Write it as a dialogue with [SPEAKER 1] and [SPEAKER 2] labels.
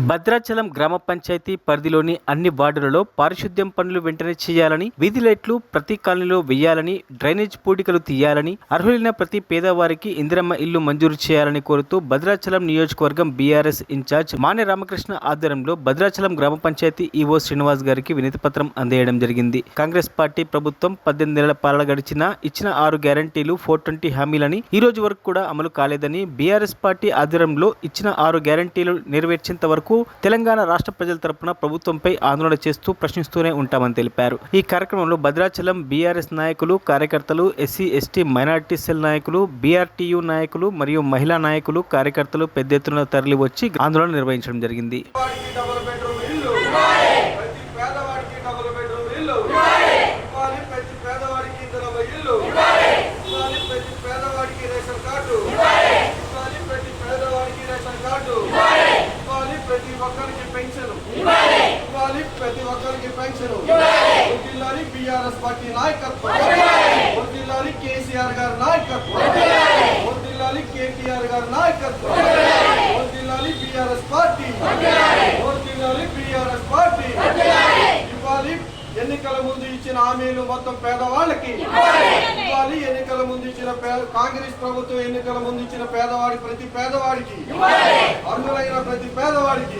[SPEAKER 1] భద్రాచలం గ్రామ పంచాయతీ పరిధిలోని అన్ని వార్డులలో పారిశుద్ధ్యం పనులు వెంటనే చేయాలని వీధి లైట్లు ప్రతి కాలనీలో వేయాలని డ్రైనేజ్ పూడికలు తీయాలని అర్హులైన ప్రతి పేదవారికి ఇందిరమ్మ ఇల్లు మంజూరు చేయాలని కోరుతూ భద్రాచలం నియోజకవర్గం బీఆర్ఎస్ ఇన్ఛార్జ్ మాన్య రామకృష్ణ ఆధ్వర్యంలో భద్రాచలం గ్రామ పంచాయతీ ఈవో శ్రీనివాస్ గారికి వినతి పత్రం అందజేయడం జరిగింది. కాంగ్రెస్ పార్టీ ప్రభుత్వం పద్దెనిమిది నెలల పాలన గడిచిన ఇచ్చిన ఆరు గ్యారంటీలు ఫోర్ ట్వంటీ హామీలని ఈ రోజు వరకు కూడా అమలు కాలేదని బీఆర్ఎస్ పార్టీ ఆధ్వర్యంలో ఇచ్చిన ఆరు గ్యారంటీలు నెరవేర్చేంత వరకు తెలంగాణ రాష్ట్ర ప్రజల తరపున ప్రభుత్వంపై ఆందోళన చేస్తూ ప్రశ్నిస్తూనే ఉంటామని తెలిపారు. ఈ కార్యక్రమంలో భద్రాచలం బీఆర్ఎస్ నాయకులు కార్యకర్తలు ఎస్సీ ఎస్టీ మైనార్టీ సెల్ నాయకులు బీఆర్టీయూ నాయకులు మరియు మహిళా నాయకులు కార్యకర్తలు పెద్ద ఎత్తున తరలి వచ్చి ఆందోళన నిర్వహించడం జరిగింది
[SPEAKER 2] పేదవాడికి డబుల్ బెడ్రూమ్ ఇల్లు ప్రతి పేదవాడికి డబుల్ బెడ్రూమ్ ఇల్లు ఇవ్వాలి ప్రతి పేదవాడికి ఇందులో ఇల్లు ఇవ్వాలి ప్రతి పేదవాడికి రేషన్ కార్డు ఇవ్వాలి ప్రతి పేదవాడికి రేషన్ కార్డు ఇవ్వాలి ప్రతి ఒక్కరికి పెన్షన్ ఇవ్వాలి. ప్రతి ఒక్కరికి పెన్షన్ జిల్లాని బీఆర్ఎస్ పార్టీ నాయకత్వం. జిల్లాని కేసీఆర్ గారి నాయకత్వం. జిల్లాని కేటీఆర్ గారి నాయకత్వం. జిల్లాని బీఆర్ఎస్ పార్టీ. జిల్లాని బీఆర్ఎస్ పార్టీ. ఇవ్వాలి ఎన్నికల ముందు ఇచ్చిన హామీలు మొత్తం పేదవాళ్ళకి. ఇవ్వాలి. ఎన్నికల ముందు ఇచ్చిన కాంగ్రెస్ ప్రభుత్వం ఎన్నికల ముందు ఇచ్చిన పేదవాడి ప్రతి పేదవాడికి. అర్హులైన ప్రతి పేదవాడికి.